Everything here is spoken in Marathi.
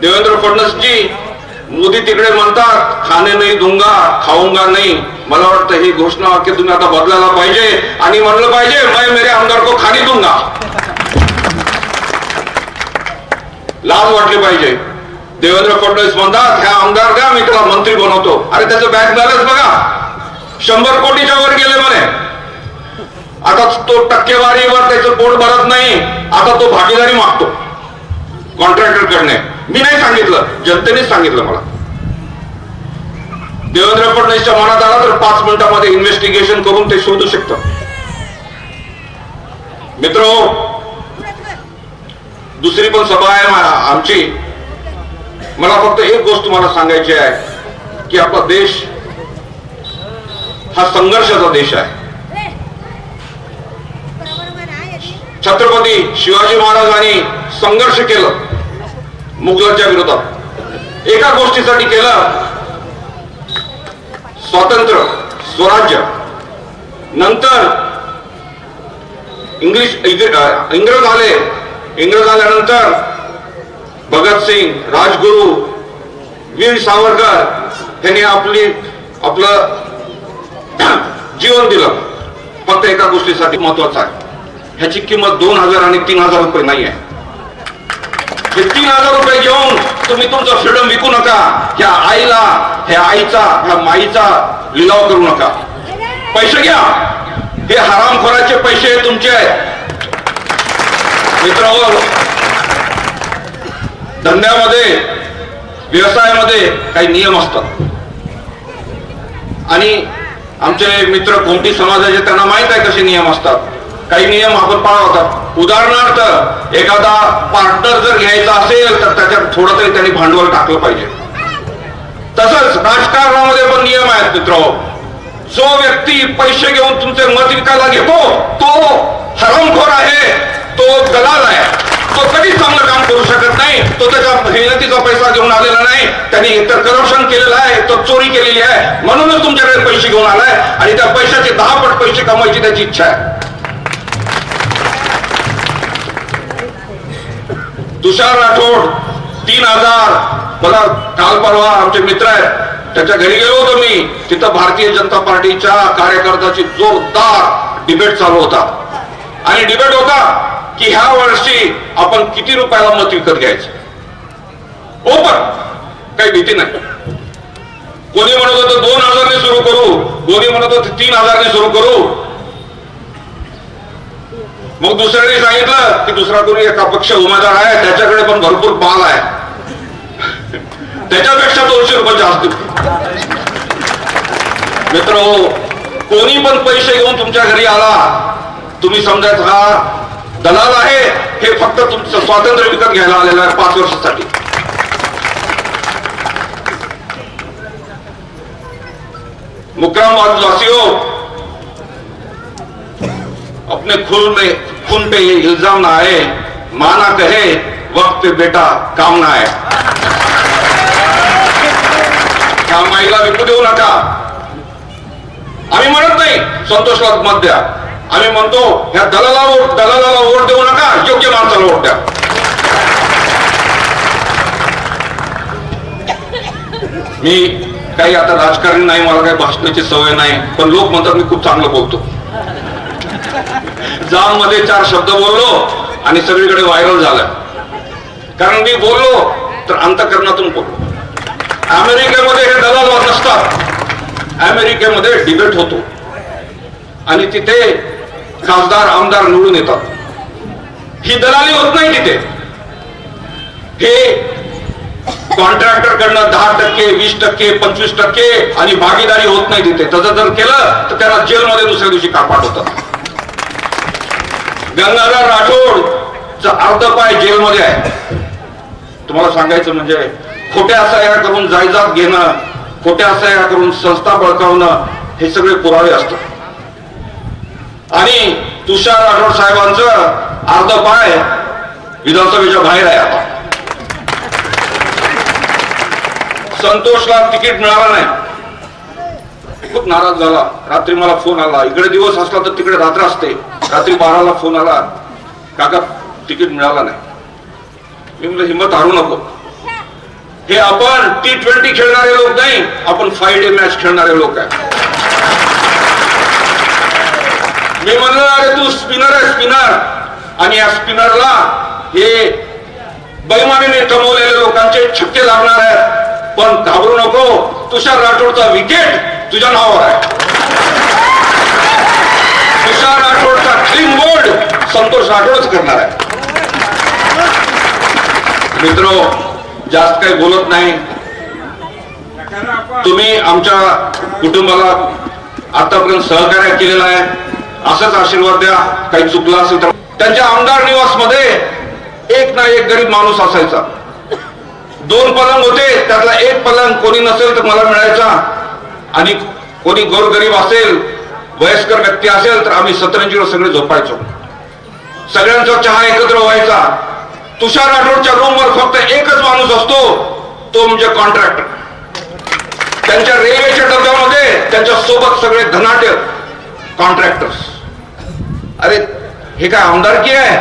देवेंद्र फडणवीसजी मोदी तिकडे म्हणतात खाणे नाही दुंगा खाऊंगा नाही. मला वाटतं ही घोषणा वाक्य तुम्ही आता बदलायला पाहिजे. आणि म्हणलं पाहिजे मैं मेरे आमदार को खाली दूंगा. लाज वाटली पाहिजे. देवेंद्र फडणवीस म्हणतात ह्या आमदार द्या मी त्याला मंत्री बनवतो. अरे त्याचं बँक बॅलन्स बघा. शंभर कोटीच्या वर गेले म्हणे. आता तो टक्केवारीवर त्याचं पोट भरत नाही. आता तो भागीदारी मागतो. कॉन्ट्रॅक्टर कडने मी नाही सांगितलं. जनतेनेच सांगितलं मला. देवेंद्र फडणवीसच्या मनात आला तर पाच मिनिटामध्ये इन्व्हेस्टिगेशन करून ते शोधू शकतं. मित्र दुसरी पण सभा आहे आमची. मला फक्त एक गोष्ट तुम्हाला सांगायची आहे की आपला देश हा संघर्षाचा देश आहे. छत्रपती शिवाजी महाराजांनी संघर्ष केलं. मुघलांच्या विरोधात. एका गोष्टीसाठी केलं. स्वातंत्र्य स्वराज्य. नंतर इंग्लिश इंग्रज आले. इंग्रज आल्यानंतर भगतसिंग राजगुरू वीर सावरकर यांनी आपली आपलं जीवन दिलं. फक्त एका गोष्टीसाठी महत्वाचं आहे. ह्याची किंमत दोन हजार आणि तीन हजार रुपये नाही आहे. हे तीन हजार रुपये घेऊन तुम्ही तुमचं फ्रीडम विकू नका. ह्या आईला ह्या आईचा ह्या माईचा लिलाव करू नका. पैसे घ्या. हे हरामखोराचे पैसे तुमचे आहेत. मित्रांनो धंद्यामध्ये व्यवसायामध्ये काही नियम असतात. आणि आमचे मित्र कोणती समाजाचे त्यांना माहीत आहे कसे नियम असतात. काही नियम आपण पाळवतात उदाहरणार्थ एखादा पार्टनर जर घ्यायचा असेल तर त्याच्यात थोडं तरी त्यांनी भांडवल टाकलं पाहिजे. तसंच राजकारणामध्ये पण नियम आहेत मित्र. जो व्यक्ती पैसे घेऊन तुमचे मत विकायला घेतो तो हरमखोर आहे तो दलाल आहे. तो कधीच चांगलं काम करू शकत नाही. तो त्याच्या मेहनतीचा पैसा घेऊन आलेला नाही. त्यांनी एकतर करप्शन केलेलं आहे तो चोरी केलेली आहे. म्हणूनच तुमच्याकडे पैसे घेऊन आलाय. आणि त्या पैशाचे दहा पट पैसे कमवायची त्याची इच्छा आहे. तुषार राठोड तीन हजार. बघा काल परवा आमचे मित्र आहेत. त्याच्या घरी गेलो होतो मी. तिथं भारतीय जनता पार्टीच्या कार्यकर्त्याची जोरदार डिबेट चालू होता. आणि डिबेट होता की ह्या वर्षी आपण किती रुपयाला मत विकत घ्यायचं? हो, ओपन काही भीती नाही. कोणी म्हणत होतं दोन हजारने सुरू करू कोणी म्हणत होतं तीन हजारने सुरू करू मग दुसऱ्याने सांगितलं की दुसरा कोणी एका पक्ष उमेदवार आहे त्याच्याकडे पण भरपूर बाल आहे. त्याच्यापेक्षा दोनशे रुपये जास्त. मित्र कोणी पण पैसे घेऊन तुमच्या घरी आला तुम्ही समजायच हा दलाल आहे हे फक्त तुमचं स्वातंत्र्य विकत घ्यायला आलेलं आहे पाच वर्षासाठी. मुक्राम वासियों अपने खून में खून पे ये इल्जाम ना आए। माना कहे वक्त पे बेटा काम ना आहे त्या माईला विकू देऊ नका आम्ही म्हणत नाही संतोषला मत द्या। आम्ही म्हणतो ह्या दलाला वोट दलालाला वोट देऊ नका योग्य माणसाला वोट द्या। मी काही आता राजकारणी नाही मला काही भाषणाची सवय नाही पण लोक म्हणतात मी खूप चांगलं बोलतो. जाममध्ये चार शब्द बोललो आणि सगळीकडे व्हायरल झालं. कारण मी बोललो तर अंतकरणातून बोललो. अमेरिकेमध्ये हे दलाल नसतात अमेरिकेमध्ये डिबेट होतो. आणि तिथे खासदार आमदार निवडून येतात. ही दलाली होत नाही तिथे. हे कॉन्ट्रॅक्टर कडनं दहा टक्के वीस टक्के पंचवीस टक्के आणि भागीदारी होत नाही तिथे. तसं जर केलं तर त्याला जेलमध्ये दुसऱ्या दिवशी कापाट होतात गंगाधर राठोड अर्ध पाय जेलमध्ये आहे. तुम्हाला सांगायचं म्हणजे खोट्या असह्या करून जायजात घेणं खोट्या असह्या करून संस्था बळकावणं हे सगळे पुरावे असतात. आणि तुषार राठोड साहेबांचं अर्ध पाय विधानसभेच्या बाहेर आहे आता. संतोषला तिकीट मिळालं नाही. खूप नाराज झाला. रात्री मला फोन आला. इकडे दिवस असला तर तिकडे रात्र असते. रात्री बाराला फोन आला. काका तिकीट मिळाला नाही. मी म्हणलं हिंमत हारू नको. हे आपण टी ट्वेंटी खेळणारे लोक नाही आपण फाय डे मॅच खेळणारे लोक आहे. मी म्हणलं अरे तू स्पिनर आहे स्पिनर आणि या स्पिनरला हे बैमानीने कमवलेले लोकांचे छक्के लागणार आहेत. पण घाबरू नको. तुषार राठोडचा विकेट तुझ्या नावावर आहे. तुषार राठोडचा क्लीन बोर्ड संतोष राठोडच करणार आहे. मित्र जास्त काही बोलत नाही. तुम्ही आमच्या कुटुंबाला आतापर्यंत सहकार्य केलेलं आहे. असंच आशीर्वाद द्या. काही चुकलं असेल तर. त्यांच्या आमदार निवासमध्ये एक ना एक गरीब माणूस असायचा. दोन पलंग होते त्यातला एक पलंग कोणी नसेल तर मला मिळायचा. आणि कोणी गोरगरीब असेल वयस्कर व्यक्ती असेल तर आम्ही सतरंजीवर सगळे झोपायचो. सगळ्यांचा चहा एकत्र व्हायचा. तुषार राठोडच्या रूमवर फक्त एकच माणूस असतो तो म्हणजे कॉन्ट्रॅक्टर त्यांच्या रेल्वेच्या डब्यामध्ये त्यांच्यासोबत सगळे धनाट्य कॉन्ट्रॅक्टर्स अरे हे काय आमदारकी आहे?